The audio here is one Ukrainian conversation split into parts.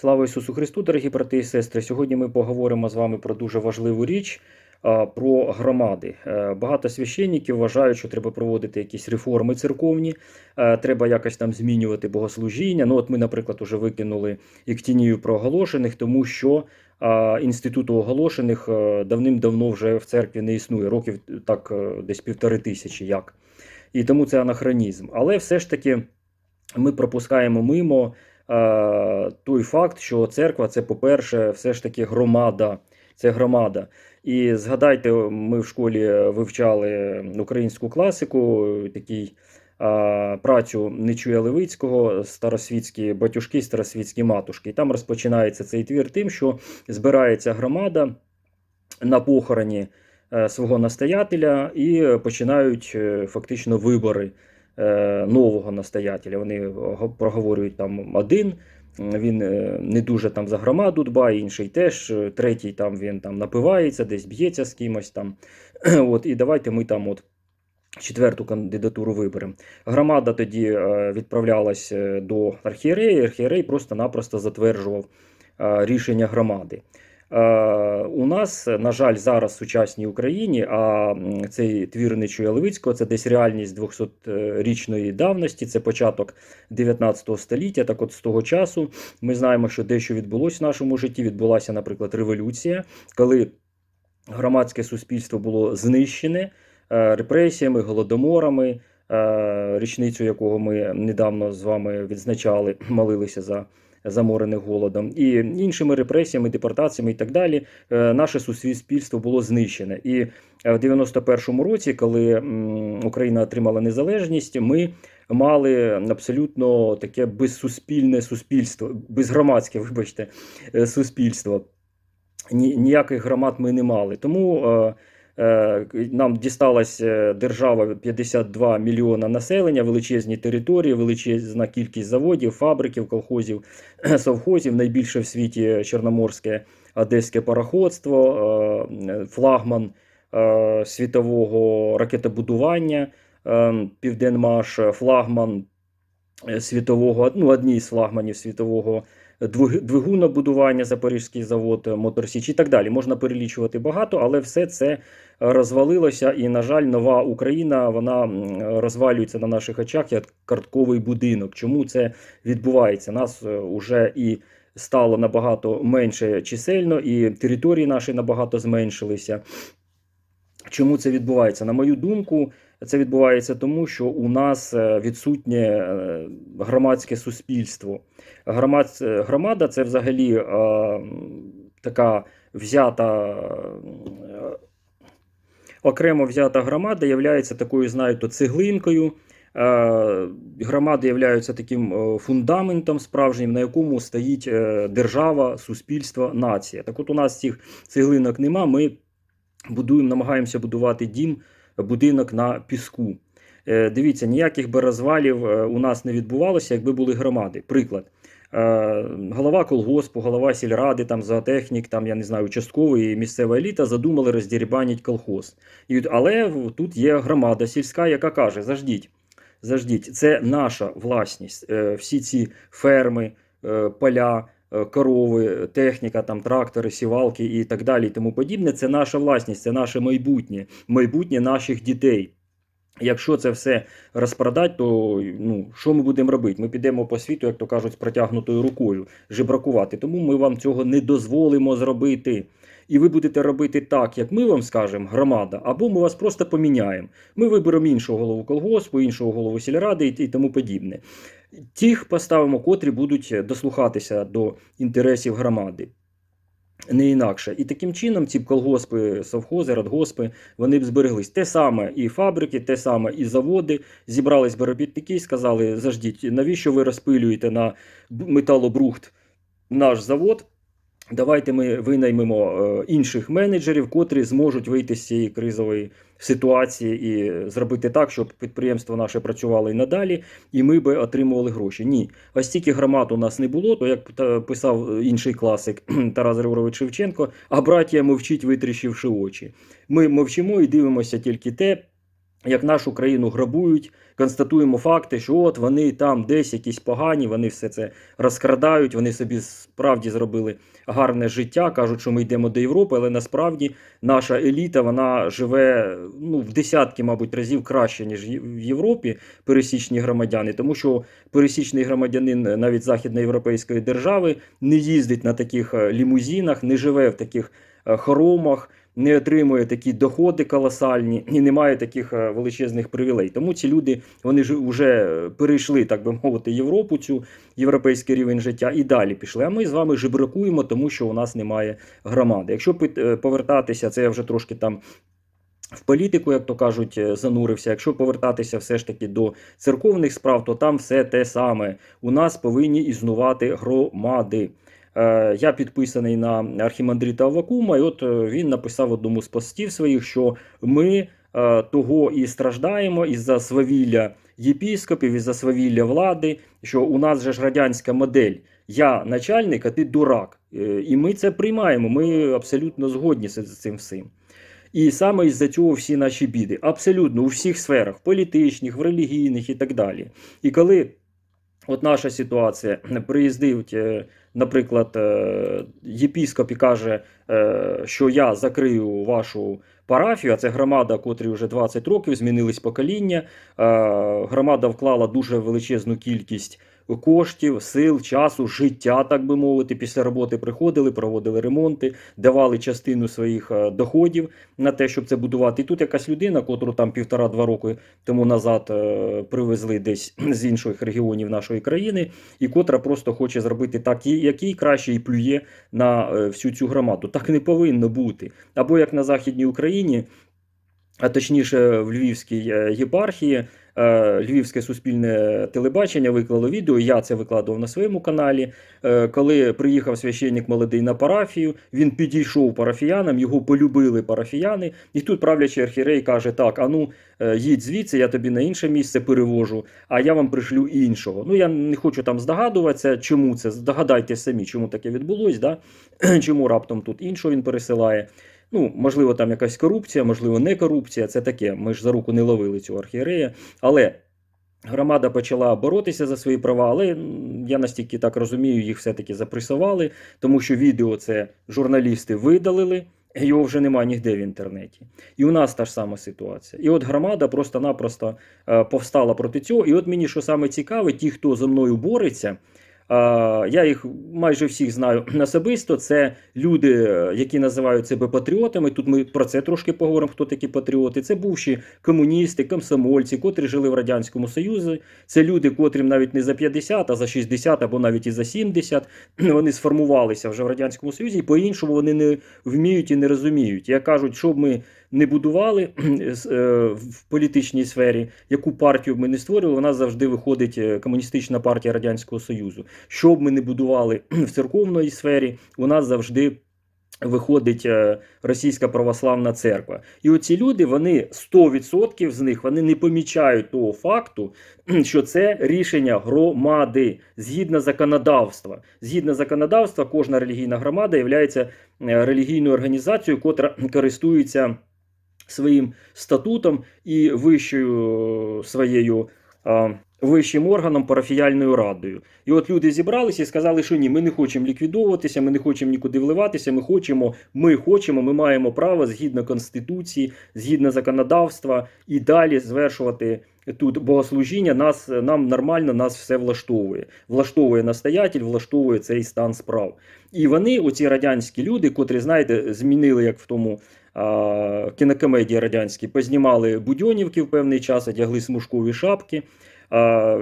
Слава Ісусу Христу, дорогі брати і сестри. Сьогодні ми поговоримо з вами про дуже важливу річ. Про громади. Е, Багато священників вважають, що треба проводити якісь реформи церковні, е, треба якось там змінювати богослужіння. Ну, от ми, наприклад, уже викинули Іктінію про оголошених, тому що інституту оголошених е, давним-давно вже в церкві не існує, років так десь півтори тисячі як. І тому це анахронізм. Але все ж таки ми пропускаємо мимо той факт, що церква це, по-перше, все ж таки громада. Це громада. І згадайте, ми в школі вивчали українську класику, такий а, працю Нечуя Левицького, старосвітські батюшки, старосвітські матушки. І там розпочинається цей твір тим, що збирається громада на похороні е, свого настоятеля і починають е, фактично вибори е, нового настоятеля. Вони проговорюють там один. Він е, не дуже там за громаду дбає, інший теж, е, третій там він там напивається, десь б'ється з кимось там. От, і давайте ми там от четверту кандидатуру виберемо. Громада тоді е, відправлялась е, до архієрея, і архієрей просто-напросто затверджував е, рішення громади. Е, У нас, на жаль, зараз в сучасній Україні, а цей твір Нечуя Левицького це десь реальність 200-річної давності, це початок 19 століття. Так от з того часу ми знаємо, що дещо відбулося в нашому житті. Відбулася, наприклад, революція, коли громадське суспільство було знищене е, репресіями, голодоморами, е, річницю якого ми недавно з вами відзначали, молилися за заморених голодом, і іншими репресіями, депортаціями і так далі, е, наше суспільство було знищене. І е, в 91-му році, коли Україна отримала незалежність, ми мали абсолютно таке безсуспільне суспільство, безгромадське, вибачте, е, суспільство. Ні, ніяких громад ми не мали. Тому нам дісталась е, держава 52 мільйона населення, величезні території, величезна кількість заводів, фабриків, колхозів, совхозів, найбільше в світі Чорноморське одеське пароходство, е, флагман е, світового ракетобудування, е, Південмаш, флагман е, світового, ну, одні з флагманів світового двигунобудування, Запорізький завод, е, Моторсіч і так далі. Можна перелічувати багато, але все це е, розвалилося. І, на жаль, нова Україна вона розвалюється на наших очах як картковий будинок. Чому це відбувається? Нас вже і стало набагато менше чисельно, і території наші набагато зменшилися. Чому це відбувається? На мою думку, це відбувається тому, що у нас е, відсутнє е, громадське суспільство. Громад, е, громада це взагалі така взята. Окремо взята громада є такою, знаєте, цеглинкою. Громади являються таким фундаментом справжнім, на якому стоїть держава, суспільство, нація. Так от у нас цих цеглинок нема. Ми будуємо, намагаємося будувати дім, будинок на піску. Е, Дивіться, ніяких би розвалів е, у нас не відбувалося, якби були громади. Приклад. Е, Голова колгоспу, голова сільради, там зоотехнік, там я не знаю, участковий і місцева еліта задумали роздірбанить колхоз. І, але тут є громада сільська, яка каже: заждіть, заждіть, це наша власність. Всі ці ферми, поля, корови, техніка, там трактори, сівалки і так далі, і тому подібне. Це наша власність, це наше майбутнє, майбутнє наших дітей. Якщо це все розпродать, то ну, що ми будемо робити? Ми підемо по світу, як то кажуть, з протягнутою рукою, жебракувати. Тому ми вам цього не дозволимо зробити. І ви будете робити так, як ми вам скажемо, громада, або ми вас просто поміняємо. Ми виберемо іншого голову колгоспу, іншого голову сільради і, тому подібне. Тих поставимо, котрі будуть дослухатися до інтересів громади. Не інакше. І таким чином ці колгоспи, совхози, радгоспи, вони б збереглись. Те саме і фабрики, те саме і заводи. Зібрались би робітники і сказали: заждіть, навіщо ви розпилюєте на металобрухт наш завод? Давайте ми винаймемо е, інших менеджерів, котрі зможуть вийти з цієї кризової ситуації і зробити так, щоб підприємство наше працювало і надалі, і ми би отримували гроші. Ні, ось стільки громад у нас не було, то як писав інший класик Тарас Григорович Шевченко, а браття мовчить, витріщивши очі. Ми мовчимо і дивимося тільки те, як нашу країну грабують, констатуємо факти, що от вони там десь якісь погані, вони все це розкрадають, вони собі справді зробили гарне життя, кажуть, що ми йдемо до Європи, але насправді наша еліта вона живе ну, в десятки, мабуть, разів краще, ніж в Європі пересічні громадяни, тому що пересічний громадянин навіть західноєвропейської держави не їздить на таких е, лімузинах, не живе в таких е, хоромах, не отримує такі доходи колосальні і не має таких е, величезних привілей. Тому ці люди вони ж вже перейшли, так би мовити, Європу, цю європейський рівень життя, і далі пішли. А ми з вами жебракуємо, тому що у нас немає громади. Якщо е, повертатися, це я вже трошки там. В політику, як то кажуть, е, занурився. Якщо повертатися все ж таки до церковних справ, то там все те саме. У нас повинні існувати громади. Е, Я підписаний на архімандрита Аввакума, і от е, він написав в одному з постів своїх, що ми е, того і страждаємо із-за свавілля єпіскопів, із-за свавілля влади, що у нас же ж радянська модель. Я начальник, а ти дурак. І ми це приймаємо. Ми абсолютно згодні з цим всім. І саме із-за цього всі наші біди. Абсолютно у всіх сферах, політичних, в релігійних і так далі. І коли от наша ситуація приїздить, е, наприклад, е, єпіскоп і каже, е, що я закрию вашу парафію, а це громада, котрі вже 20 років, змінились покоління. Громада вклала дуже величезну кількість коштів, сил, часу, життя, так би мовити. Після роботи приходили, проводили ремонти, давали частину своїх е, доходів на те, щоб це будувати. І тут якась людина, котру там півтора-два роки тому назад е, привезли десь з інших регіонів нашої країни, і котра просто хоче зробити так, і- як їй краще і плює на е, всю цю громаду. Так не повинно бути. Або як на Західній Україні. А точніше, в Львівській е, єпархії е, Львівське суспільне телебачення виклало відео. Я це викладував на своєму каналі. Е, Коли приїхав священник молодий на парафію, він підійшов парафіянам, його полюбили парафіяни. І тут правлячий архірей каже: Так, а ну е, їдь звідси, я тобі на інше місце перевожу, а я вам пришлю іншого. Ну я не хочу там здогадуватися, чому це. Здогадайтесь самі, чому таке відбулось, да? чому раптом тут іншого він пересилає. Ну, можливо, там якась корупція, можливо, не корупція. Це таке. Ми ж за руку не ловили цього архієрея. Але громада почала боротися за свої права. Але я настільки так розумію, їх все-таки запресували, тому що відео це журналісти видалили. Його вже немає ніде в інтернеті. І у нас та ж сама ситуація. І от громада просто-напросто е, повстала проти цього. І от мені що саме цікаве, ті, хто зі мною бореться, я їх майже всіх знаю особисто. Це люди, е, які називають себе патріотами. Тут ми про це трошки поговоримо. Хто такі патріоти? Це бувші комуністи, комсомольці, котрі жили в радянському Союзі. Це люди, котрим навіть не за 50, а за 60 або навіть і за 70. Вони сформувалися вже в радянському Союзі, і по-іншому вони не вміють і не розуміють. Як кажуть, що ми не будували е, в політичній сфері, яку партію б ми не створювали, вона завжди виходить е, комуністична партія Радянського Союзу. Що б ми не будували в церковної сфері, у нас завжди. Виходить е, російська православна церква, і оці люди, вони 100% з них вони не помічають того факту, що це рішення громади згідно законодавства. Згідно законодавства, кожна релігійна громада є релігійною організацією, котра користується своїм статутом і вищою е, своєю а, вищим органом парафіяльною радою. І от люди зібралися і сказали, що ні, ми не хочемо ліквідовуватися, ми не хочемо нікуди вливатися. Ми хочемо, ми хочемо, ми маємо право згідно конституції, згідно законодавства і далі звершувати. Тут богослужіння нас нам нормально, нас все влаштовує. Влаштовує настоятель, влаштовує цей стан справ. І вони, оці радянські люди, котрі, знаєте, змінили як в тому кінокомедії радянські, познімали будьонівки в певний час, одягли смужкові шапки. А,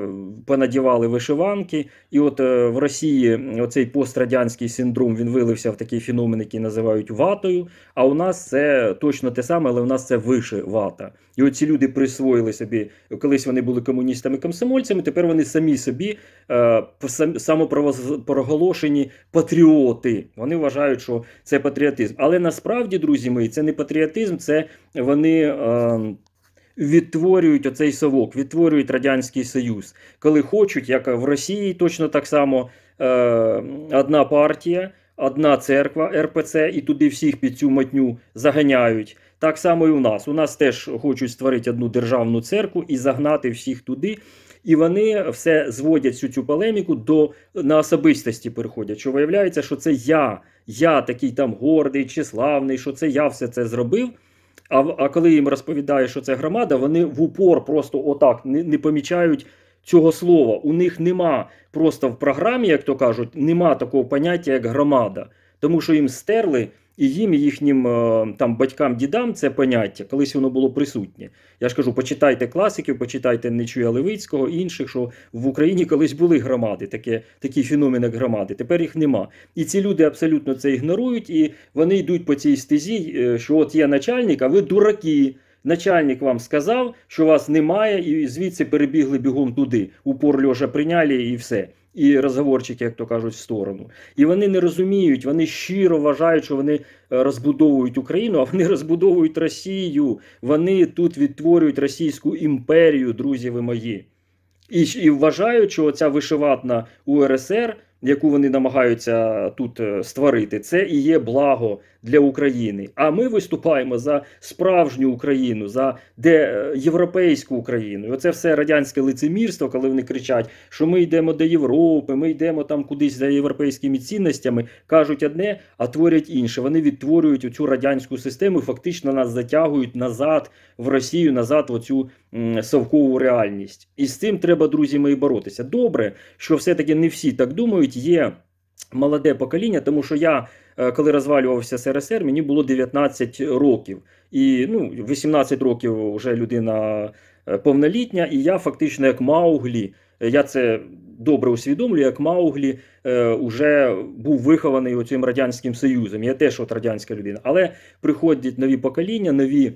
Понадівали вишиванки, і от е, в Росії оцей пострадянський синдром він вилився в такий феномен, який називають ватою. А у нас це точно те саме, але у нас це вишивата. І оці люди присвоїли собі, колись вони були комуністами-комсомольцями, тепер вони самі собі е, самопроголошені патріоти. Вони вважають, що це патріотизм. Але насправді, друзі мої, це не патріотизм, це вони. Відтворюють оцей совок, відтворюють Радянський Союз. Коли хочуть, як в Росії, точно так само е, одна партія, одна церква РПЦ, і туди всіх під цю матню заганяють. Так само і у нас. У нас теж хочуть створити одну державну церкву і загнати всіх туди. І вони все зводять всю цю полеміку до на особистості переходять. Що виявляється, що це я, я такий там гордий, числавний, що це я все це зробив. А, а коли їм розповідає, що це громада, вони в упор просто отак не, не помічають цього слова. У них нема просто в програмі, як то кажуть, нема такого поняття, як громада. Тому що їм стерли, і їм, і їхнім е, там батькам, дідам це поняття, колись воно було присутнє. Я ж кажу, почитайте класиків, почитайте Нечуя Левицького інших, що в Україні колись були громади, таке, такий феномен, як громади. Тепер їх нема. І ці люди абсолютно це ігнорують, і вони йдуть по цій стезі, е, що от є начальник, а ви дураки. Начальник вам сказав, що вас немає, і звідси перебігли бігом туди. Упор льожа прийняли і все. І розговорчики, як то кажуть, в сторону. І вони не розуміють, вони щиро вважають, що вони е, розбудовують Україну, а вони розбудовують Росію. Вони тут відтворюють Російську імперію, друзі ви мої. І, і вважають, що ця вишиватна УРСР, яку вони намагаються тут е, створити, це і є благо для України. А ми виступаємо за справжню Україну, за де е, європейську Україну. І оце все радянське лицемірство, коли вони кричать, що ми йдемо до Європи, ми йдемо там кудись за європейськими цінностями, кажуть одне, а творять інше. Вони відтворюють цю радянську систему, і фактично нас затягують назад в Росію, назад в оцю совкову реальність. І з цим треба, друзі мої, боротися. Добре, що все-таки не всі так думають. Є молоде покоління, тому що я, коли розвалювався СРСР, мені було 19 років. І ну, 18 років вже людина е, повнолітня, і я фактично як Мауглі. е, Я це добре усвідомлюю, як Мауглі е, уже був вихований цим радянським союзом. Я теж от радянська людина. Але приходять нові покоління, нові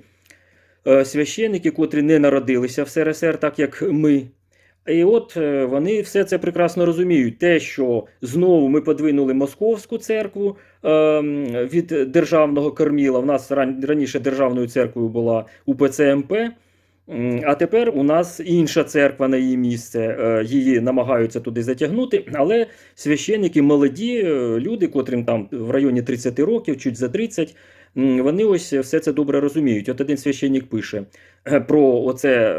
е, священники, котрі не народилися в СРСР, так як ми. І от е, вони все це прекрасно розуміють. Те, що знову ми подвинули московську церкву е, від державного корміла. В нас раніше державною церквою була УПЦ МП. А тепер у нас інша церква на її місце, е, її намагаються туди затягнути. Але священники молоді е, люди, котрим там в районі 30 років, чуть за 30, вони ось все це добре розуміють. От один священник пише про оце,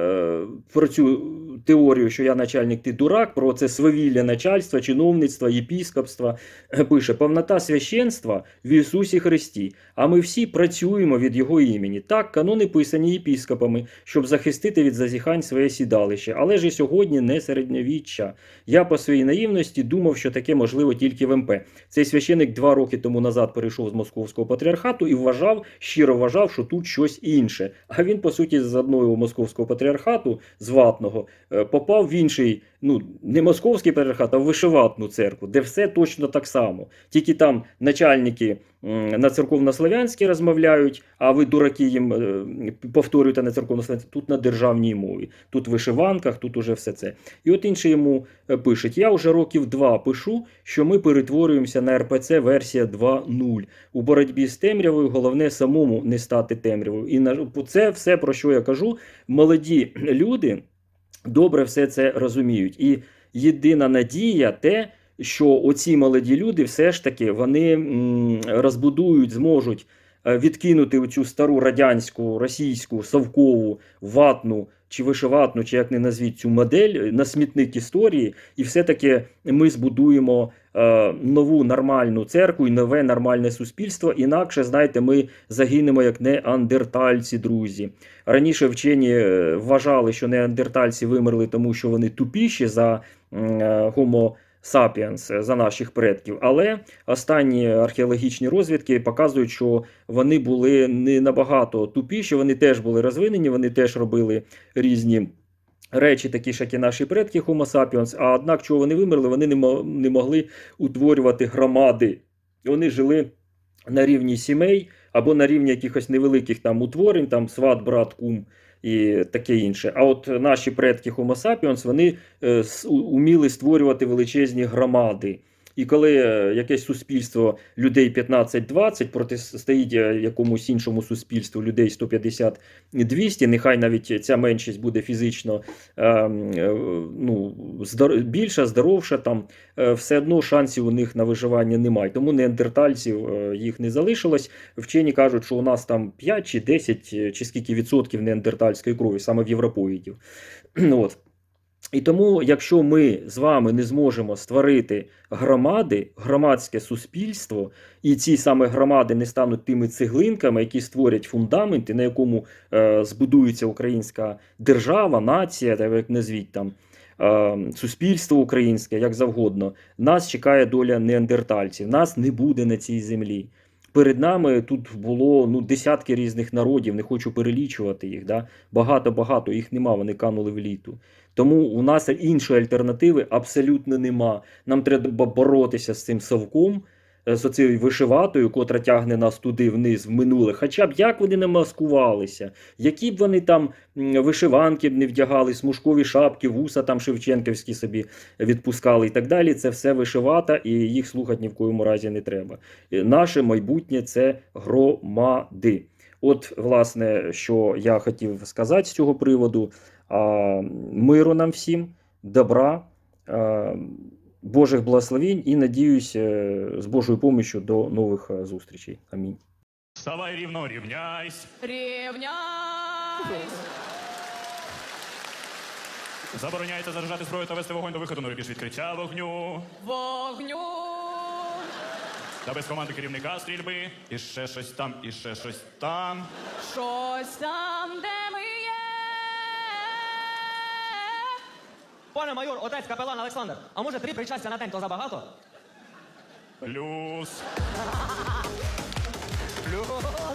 про цю теорію, що я начальник, ти дурак, про це свавілля начальства, чиновництва, єпіскопства. Е, Пише повнота священства в Ісусі Христі. А ми всі працюємо від Його імені. Так, канони писані єпіскопами, щоб захистити від зазіхань своє сідалище. Але ж і сьогодні не середньовіччя. Я по своїй наївності думав, що таке можливо тільки в МП. Цей священик два роки тому назад перейшов з московського патріархату і вважав, щиро вважав, що тут щось інше. А він, по суті, з одного московського патріархату, з ватного, попав в інший, ну не московський патріархат, а в вишиватну церкву, де все точно так само. Тільки там начальники на церковнослов'янській розмовляють, а ви дураки їм е, повторюєте на церковнослов'янській, тут на державній мові, тут в вишиванках, тут уже все це. І от інший йому е, пишуть: я вже років два пишу, що ми перетворюємося на РПЦ версія 2.0. У боротьбі з темрявою головне самому не стати темрявою. І це все про що я кажу. Молоді люди добре все це розуміють. І єдина надія те, що оці молоді люди все ж таки вони розбудують, зможуть е, відкинути цю стару радянську, російську, совкову, ватну чи вишиватну, чи як не назвіть цю модель е, на смітник історії, і все-таки ми збудуємо нову нормальну церкву і нове нормальне суспільство. Інакше, знаєте, ми загинемо як неандертальці, друзі. Раніше вчені е, вважали, що неандертальці вимерли, тому що вони тупіші за е, Homo sapiens, е, за наших предків. Але останні археологічні розвідки показують, що вони були не набагато тупіші, вони теж були розвинені, вони теж робили різні. Речі, такі ж, як і наші предки Homo sapiens, а однак, чого вони вимерли, вони не, мо- не могли утворювати громади. Вони жили на рівні сімей або на рівні якихось невеликих там утворень, там сват, брат, кум і таке інше. А от наші предки Homo sapiens, вони е, уміли створювати величезні громади. І коли е, якесь суспільство людей 15-20 протистоїть е, якомусь іншому суспільству людей 150-200, нехай навіть ця меншість буде фізично е, ну, більша, здоровша, там все одно шансів у них на виживання немає. Тому неандертальців їх не залишилось. Вчені кажуть, що у нас там 5 чи 10 е, чи скільки відсотків неандертальської крові, саме в європоїдів. От. І тому, якщо ми з вами не зможемо створити громади, громадське суспільство, і ці саме громади не стануть тими цеглинками, які створять фундаменти, на якому е, збудується українська держава, нація, та як назвіть там. е, Суспільство українське, як завгодно, нас чекає доля неандертальців. Нас не буде на цій землі. Перед нами тут було ну, десятки різних народів, не хочу перелічувати їх. Да? Багато-багато їх нема, вони канули в літу. Тому у нас іншої альтернативи абсолютно нема. Нам треба боротися з цим совком, е, з оцією вишиватою, котра тягне нас туди вниз, в минуле. Хоча б як вони не маскувалися, які б вони там вишиванки б не вдягали, смужкові шапки, вуса там Шевченківські собі відпускали і так далі. Це все вишивата, і їх слухати ні в коєму разі не треба. Е, Наше майбутнє це громади. От, власне, що я хотів сказати з цього приводу. А, Миру нам всім, добра, Божих благословень і надіюсь е, з Божою помощью до нових е, зустрічей. Амінь. Вставай рівно, рівняйсь. Рівняй! Забороняється заряджати зброю та вести вогонь до виходу на рубіж відкриття вогню. Вогню! Та без команди керівника стрільби. І ще щось там, і ще щось там. Щось там, де Пане майор, отець капелан Олександр, а може три причастя на день то забагато? Плюс. Плюс.